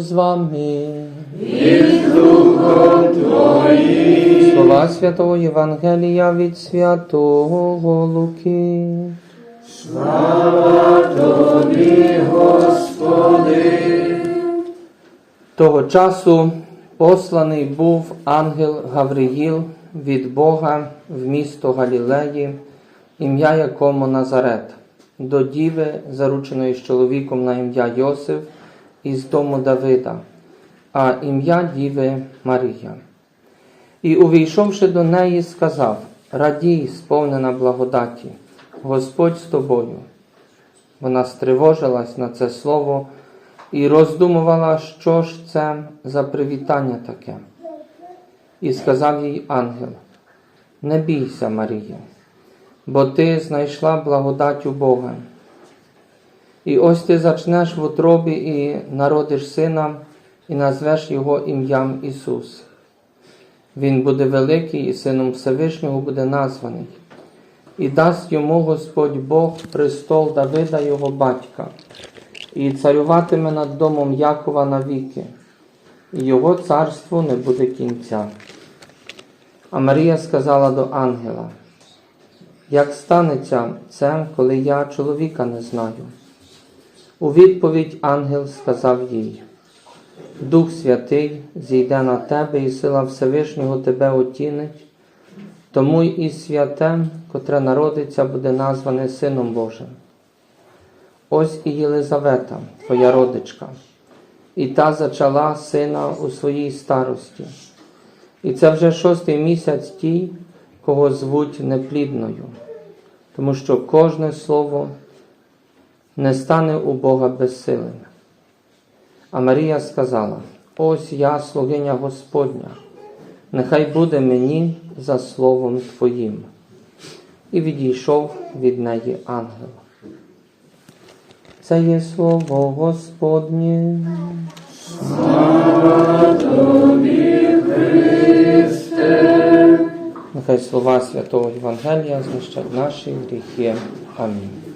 з вами. І з Духом Твоїм. Слова Святого Євангелія від Святого Луки. Того часу посланий був ангел Гавриїл від Бога в місто Галілеї, ім'я якому Назарет, до діви, зарученої з чоловіком на ім'я Йосиф із дому Давида, а ім'я діви Марія. І, увійшовши до неї, сказав: Радій, сповнена благодаті, Господь з тобою. Вона стривожилась на це слово і роздумувала, що ж це за привітання таке. І сказав їй ангел: Не бійся, Марія, бо ти знайшла благодать у Бога. І ось ти зачнеш в утробі і народиш сина, і назвеш його ім'ям Ісус. Він буде великий і сином Всевишнього буде названий, і дасть йому Господь Бог престол Давида його батька, і царюватиме над домом Якова навіки, і його царству не буде кінця. А Марія сказала до ангела: Як станеться це, коли я чоловіка не знаю? У відповідь ангел сказав їй: Дух Святий зійде на тебе, і сила Всевишнього тебе отінить, тому і святе, котре народиться, буде назване Сином Божим. Ось і Єлизавета, твоя родичка, і та зачала сина у своїй старості. І це вже шостий місяць тій, кого звуть неплідною, тому що кожне слово не стане у Бога безсилим. А Марія сказала: Ось я, слугиня Господня, нехай буде мені за словом Твоїм. І відійшов від неї ангел. Це є слово Господнє. Нехай слова святого Євангелія знищать наші гріхи. Амінь.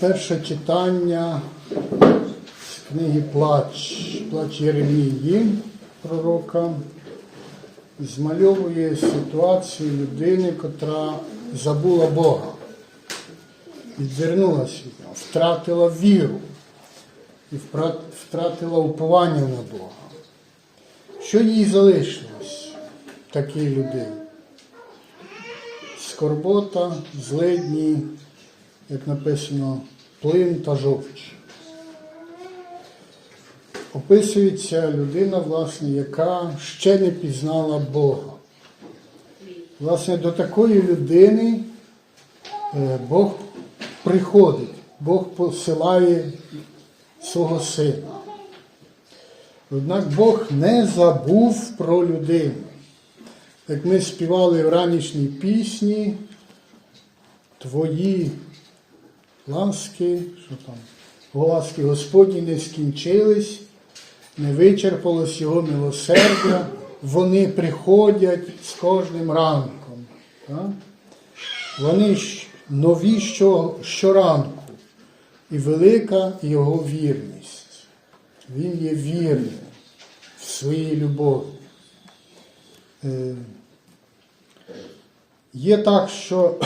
Перше читання з книги Плач, Плач Єремії пророка змальовує ситуацію людини, котра забула Бога, відвернулася втратила віру і втратила уповання на Бога. Що їй залишилось такій людині? Скорбота, злидні, як написано, плин та жовч. Описується людина, власне, яка ще не пізнала Бога. Власне, до такої людини е, Бог приходить, Бог посилає свого сина. Однак Бог не забув про людину. Як ми співали в ранішній пісні, твої ласки, що там, ласки Господні не скінчились, не вичерпалось його милосердя, вони приходять з кожним ранком. Так? Вони нові що, щоранку. І велика його вірність. Він є вірним в своїй любові. Е, Є так, що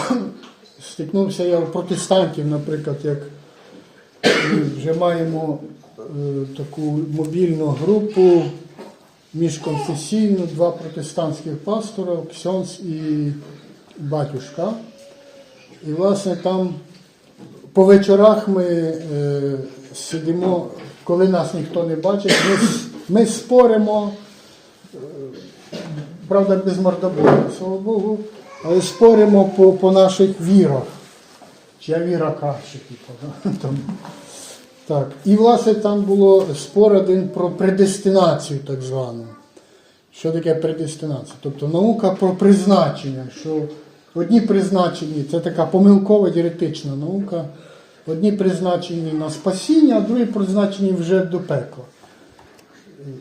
стикнувся я у протестантів, наприклад, як вже маємо е, таку мобільну групу міжконфесійну, два протестантських пастора, Ксьонс і батюшка. І, власне, там по вечорах ми е, сидимо, коли нас ніхто не бачить, ми, ми споримо правда, без мордобою, слава Богу, але споримо по, по наших вірах. чия віра краще, типу, там. Так. І власне там було спор один про предестинацію, так звану. Що таке предестинація? Тобто наука про призначення, що одні призначені, це така помилкова дієретична наука, одні призначені на спасіння, а другі призначені вже до пекла.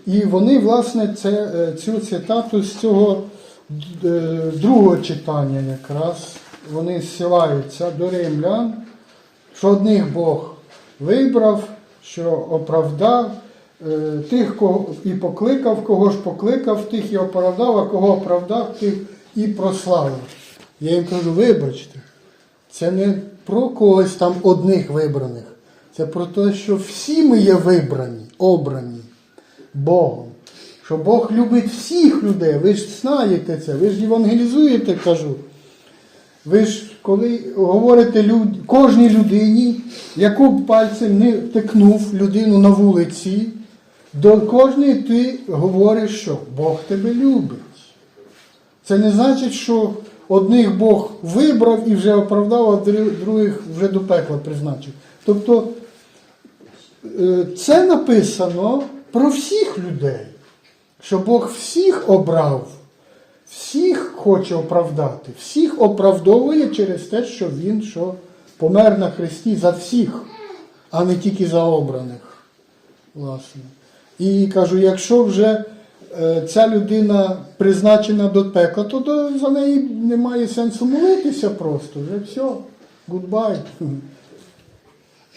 І вони, власне, це, е, цю цитату з цього другого читання якраз вони зсилаються до римлян, що одних Бог вибрав, що оправдав е, тих, кого і покликав, кого ж покликав, тих і оправдав, а кого оправдав, тих і прославив. Я їм кажу, вибачте, це не про когось там одних вибраних. Це про те, що всі ми є вибрані, обрані Богом. Що Бог любить всіх людей. Ви ж знаєте це, ви ж євангелізуєте, кажу. Ви ж коли говорите люд... кожній людині, яку б пальцем не тикнув людину на вулиці, до кожної ти говориш, що Бог тебе любить. Це не значить, що одних Бог вибрав і вже оправдав, а других вже до пекла призначив. Тобто е, це написано про всіх людей, що Бог всіх обрав, всіх хоче оправдати, всіх оправдовує через те, що Він що помер на Христі за всіх, а не тільки за обраних. Власне. І кажу, якщо вже е, ця людина призначена до пекла, то за неї немає сенсу молитися просто. Вже все, гудбай.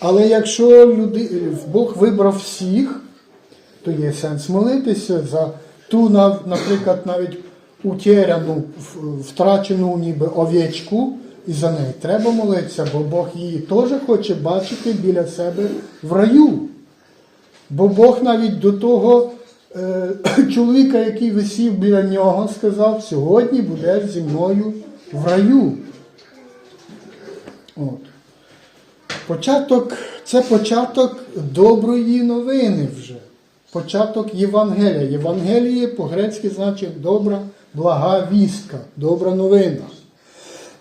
Але якщо люди, Бог вибрав всіх, то є сенс молитися за ту, наприклад, навіть утеряну, втрачену ніби овечку, і за неї треба молитися, бо Бог її теж хоче бачити біля себе в раю. Бо Бог навіть до того е, чоловіка, який висів біля нього, сказав, сьогодні будеш зі мною в раю. От. Початок, це початок доброї новини вже. Початок Євангелія. Євангеліє по-грецьки значить добра, блага вістка, добра новина.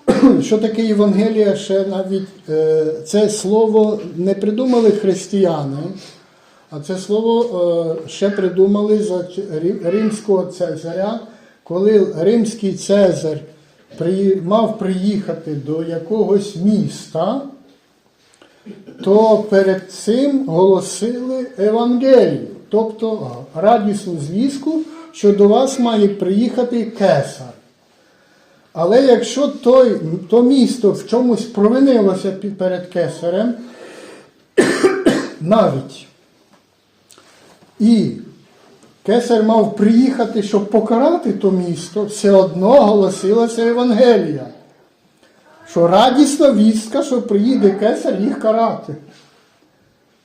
Що таке Євангелія? Ще навіть е, це слово не придумали християни, а це слово е, ще придумали за римського цезаря, коли римський цезар мав приїхати до якогось міста, то перед цим голосили Евангелію, тобто радісну звістку, що до вас має приїхати кесар. Але якщо той, то місто в чомусь провинилося перед кесарем, навіть і кесар мав приїхати, щоб покарати то місто, все одно голосилася Євангелія. Що радісна вістка, що приїде кесар їх карати.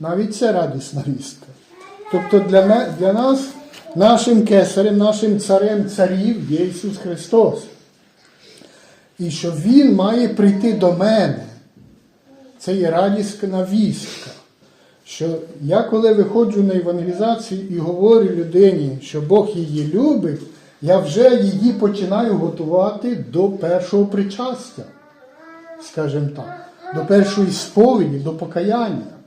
Навіть це радісна вістка. Тобто для, для нас, нашим кесарем, нашим царем царів є Ісус Христос. І що Він має прийти до мене. Це є радісна вістка. Що я коли виходжу на евангелізацію і говорю людині, що Бог її любить, я вже її починаю готувати до першого причастя, скажімо так, до першої сповіді, до покаяння.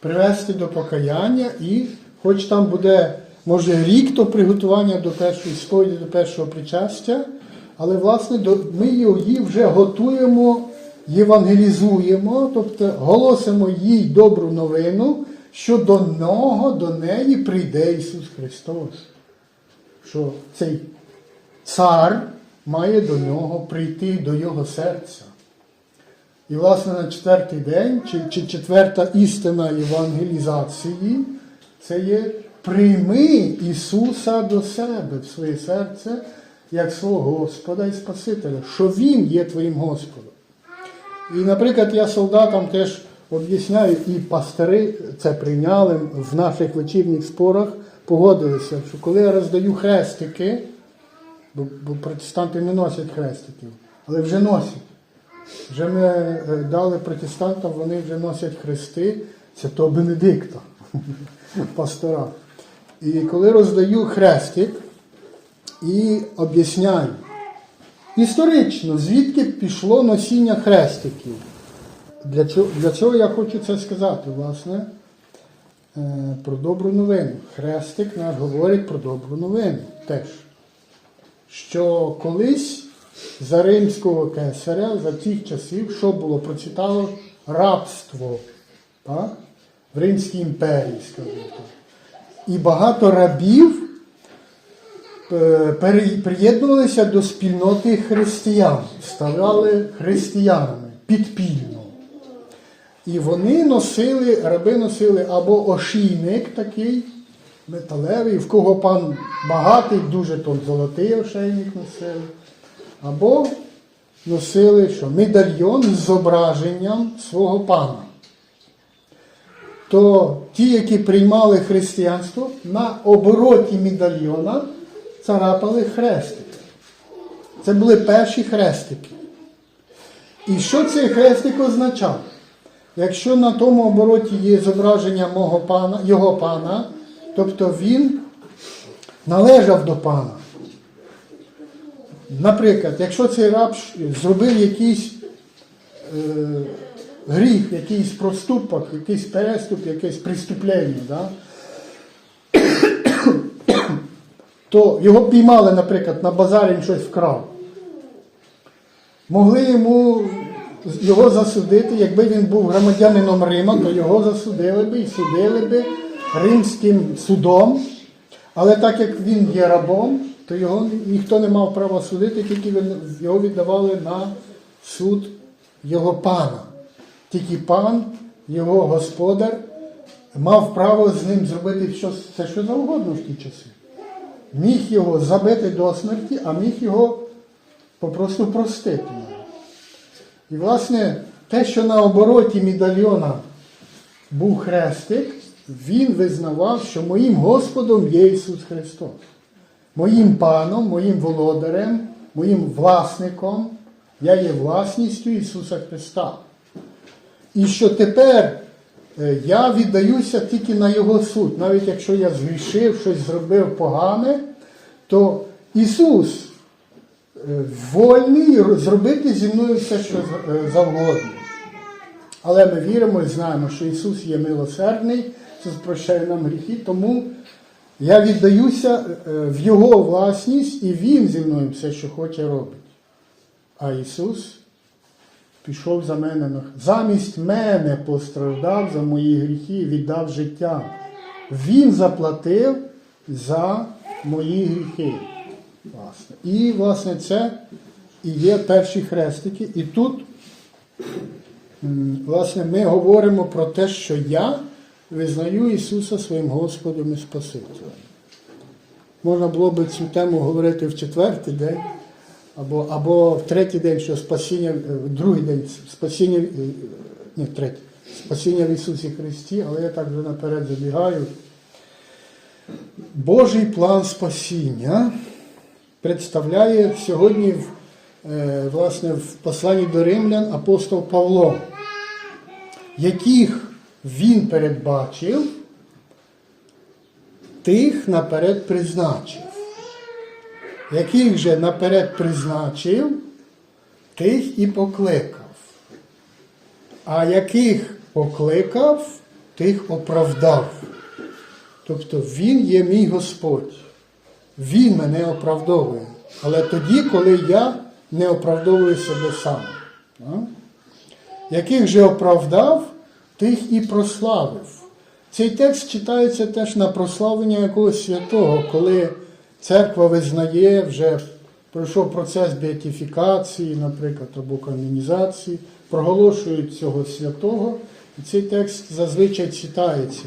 Привести до покаяння і, хоч там буде, може, рік то приготування до першої сповіді, до першого причастя, але власне ми її вже готуємо, євангелізуємо, тобто голосимо їй добру новину, що до нього, до неї прийде Ісус Христос. Що цей цар має до нього прийти до його серця. І, власне, на четвертий день, чи, чи четверта істина євангелізації, це є прийми Ісуса до себе в своє серце як свого Господа і Спасителя, що Він є твоїм Господом. І, наприклад, я солдатам теж об'ясняю, і пастори це прийняли в наших вечірніх спорах, погодилися, що коли я роздаю хрестики, бо, протестанти не носять хрестиків, але вже носять. Вже ми е, дали протестантам, вони вже носять хрести святого Бенедикта, пастора. І коли роздаю хрестик і об'ясняю історично, звідки пішло носіння хрестиків. для цього, для цього я хочу це сказати, власне, е, про добру новину. Хрестик наш говорить про добру новину теж. Що колись за римського кесаря, за тих часів, що було, процвітало рабство так? в Римській імперії, скажімо так. І багато рабів е, приєднувалися до спільноти християн, ставали християнами підпільно. І вони носили, раби носили або ошійник такий металевий, в кого пан багатий, дуже то золотий ошейник носили, або носили що, медальйон з зображенням свого пана. То ті, які приймали християнство, на обороті медальйона царапали хрестики. Це були перші хрестики. І що цей хрестик означав? Якщо на тому обороті є зображення мого пана, його пана, тобто він належав до пана. Наприклад, якщо цей раб зробив якийсь е, гріх, якийсь проступок, якийсь переступ, якесь преступлення, да? то його піймали, наприклад, на базарі він щось вкрав. Могли йому його засудити, якби він був громадянином Рима, то його засудили би і судили би римським судом. Але так як він є рабом, то його ніхто не мав права судити, тільки його віддавали на суд його пана. Тільки пан, його господар, мав право з ним зробити що, все, що завгодно в ті часи. Міг його забити до смерті, а міг його попросту простити. І, власне, те, що на обороті медальйона був хрестик, він визнавав, що моїм Господом є Ісус Христос. Моїм паном, моїм володарем, моїм власником, я є власністю Ісуса Христа. І що тепер е, я віддаюся тільки на Його суд. Навіть якщо я згрішив, щось зробив погане, то Ісус е, вольний зробити зі мною все, що е, завгодно. Але ми віримо і знаємо, що Ісус є милосердний, Ісус прощає нам гріхи, тому я віддаюся е, в Його власність, і Він зі мною все, що хоче, робить. А Ісус пішов за мене замість мене постраждав за мої гріхи віддав життя. Він заплатив за мої гріхи. Власне. І, власне, це і є перші хрестики. І тут, власне, ми говоримо про те, що я визнаю Ісуса своїм Господом і Спасителем. Можна було би цю тему говорити в четвертий день, або, або в третій день, що спасіння, е, в другий день спасіння, е, ні, третій, спасіння в Ісусі Христі, але я так вже наперед забігаю. Божий план спасіння представляє сьогодні в, е, власне, в посланні до римлян апостол Павло, яких він передбачив, тих наперед призначив. Яких же наперед призначив, тих і покликав. А яких покликав, тих оправдав. Тобто Він є мій Господь. Він мене оправдовує. Але тоді, коли я не оправдовую себе сам. Яких же оправдав, тих і прославив. Цей текст читається теж на прославлення якогось святого, коли церква визнає, вже пройшов процес беатифікації, наприклад, або канонізації, проголошують цього святого, і цей текст зазвичай читається.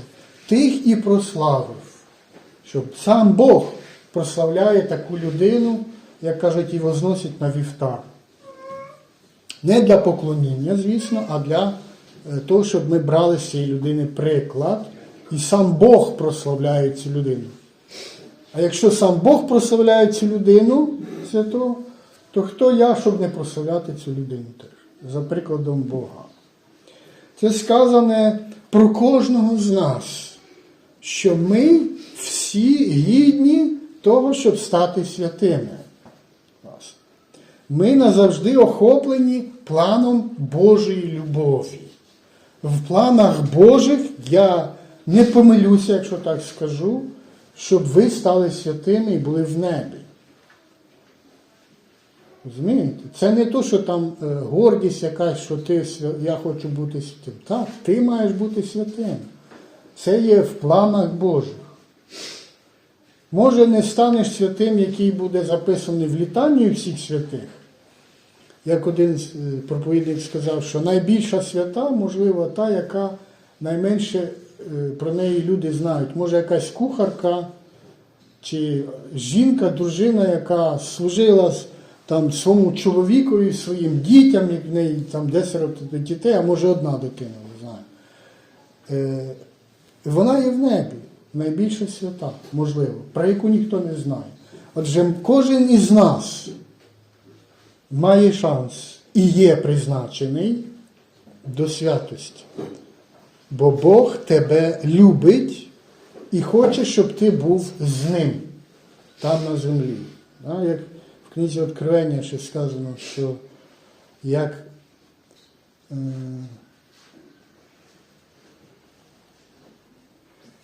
Тих і прославив, щоб сам Бог прославляє таку людину, як кажуть, і возносить на вівтар. Не для поклоніння, звісно, а для того, щоб ми брали з цієї людини приклад, і сам Бог прославляє цю людину. А якщо сам Бог прославляє цю людину святого, то хто я, щоб не прославляти цю людину теж, за прикладом Бога? Це сказане про кожного з нас, що ми всі гідні того, щоб стати святими. Ми назавжди охоплені планом Божої любові. В планах Божих я не помилюся, якщо так скажу, щоб ви стали святими і були в небі. Розумієте? Це не то, що там е, гордість якась, що ти я хочу бути святим. Так, ти маєш бути святим. Це є в планах Божих. Може, не станеш святим, який буде записаний в літанні всіх святих. Як один е, проповідник сказав, що найбільша свята, можливо, та, яка найменше е, про неї люди знають. Може, якась кухарка чи жінка, дружина, яка служила там, своєму чоловікові, своїм дітям, як в неї там десятеро дітей, а може одна дитина, не знаю. Е, вона є в небі, найбільша свята, можливо, про яку ніхто не знає. Отже, кожен із нас має шанс і є призначений до святості. Бо Бог тебе любить і хоче, щоб ти був з ним там на землі. Як в книзі Откровення ще сказано, що як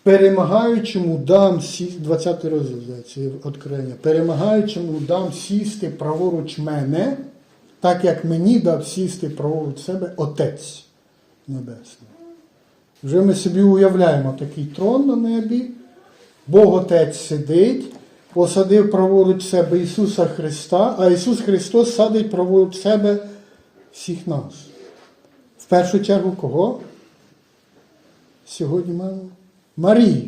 перемагаючому дам сісти, 20 розділ, здається, Откровення, перемагаючому дам сісти праворуч мене, так як мені дав сісти праворуч себе Отець Небесний. Вже ми собі уявляємо такий трон на небі, Бог Отець сидить, посадив праворуч себе Ісуса Христа, а Ісус Христос садить праворуч себе всіх нас. В першу чергу кого? Сьогодні маємо Марію.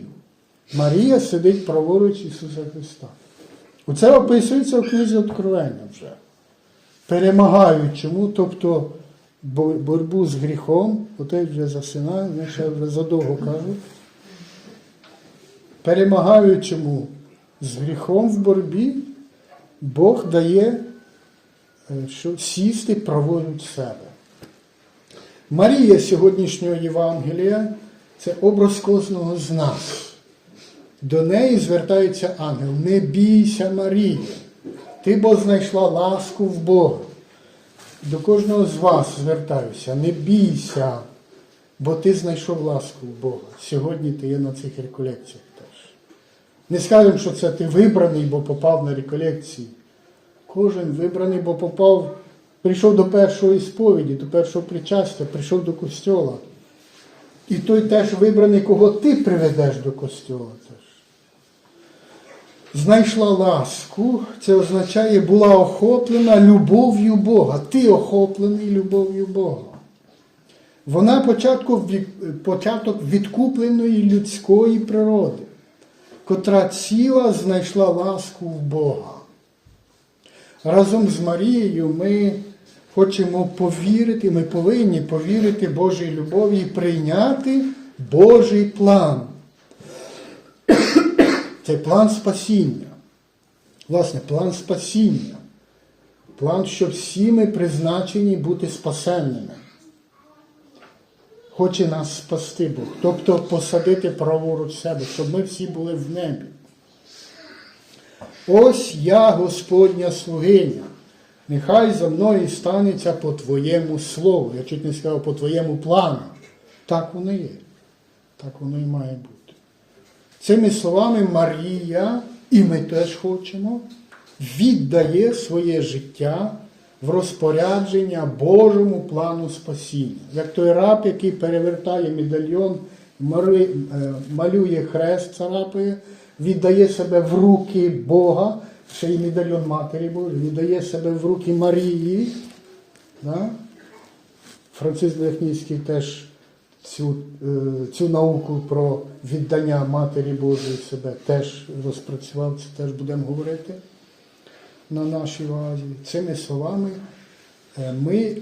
Марія сидить праворуч Ісуса Христа. Оце описується в книзі Откровення вже. Перемагаючому, тобто боротьбу з гріхом, отець вже значить я вже задовго кажу. Перемагаючому з гріхом в боротьбі, Бог дає е, що сісти праворуч себе. Марія сьогоднішнього Євангелія це образ кожного з нас. До неї звертається ангел. Не бійся, Марія. Ти бо знайшла ласку в Бога. До кожного з вас звертаюся. Не бійся, бо ти знайшов ласку в Бога. Сьогодні ти є на цих реколекціях теж. Не скажемо, що це ти вибраний, бо попав на реколекції. Кожен вибраний, бо попав, прийшов до першої сповіді, до першого причастя, прийшов до костьола. І той теж вибраний, кого ти приведеш до костьола теж. Знайшла ласку, це означає, була охоплена любов'ю Бога. Ти охоплений любов'ю Бога. Вона початку, початок відкупленої людської природи, котра ціла знайшла ласку в Бога. Разом з Марією ми хочемо повірити, ми повинні повірити Божій любові і прийняти Божий план. Це план спасіння. Власне, план спасіння. План, що всі ми призначені бути спасенними. Хоче нас спасти Бог. Тобто посадити праворуч себе, щоб ми всі були в небі. Ось я, Господня слугиня, нехай за мною станеться по Твоєму слову. Я чуть не сказав по Твоєму плану. Так воно є. Так воно і має бути. Цими словами Марія, і ми теж хочемо, віддає своє життя в розпорядження Божому плану спасіння. Як той раб, який перевертає медальйон, е, малює хрест, царапає, віддає себе в руки Бога, ще й медальйон Матері Божої, віддає себе в руки Марії. Да? Франциск Ляхніцький теж цю, е, цю науку про віддання Матері Божої себе теж розпрацював, це теж будемо говорити на нашій вазі. Цими словами е, ми,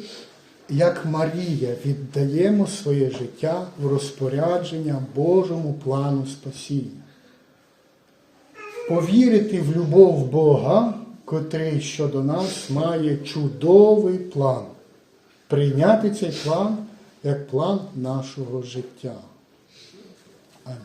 як Марія, віддаємо своє життя в розпорядження Божому плану спасіння. Повірити в любов Бога, котрий щодо нас має чудовий план. Прийняти цей план як план нашого життя. Амінь.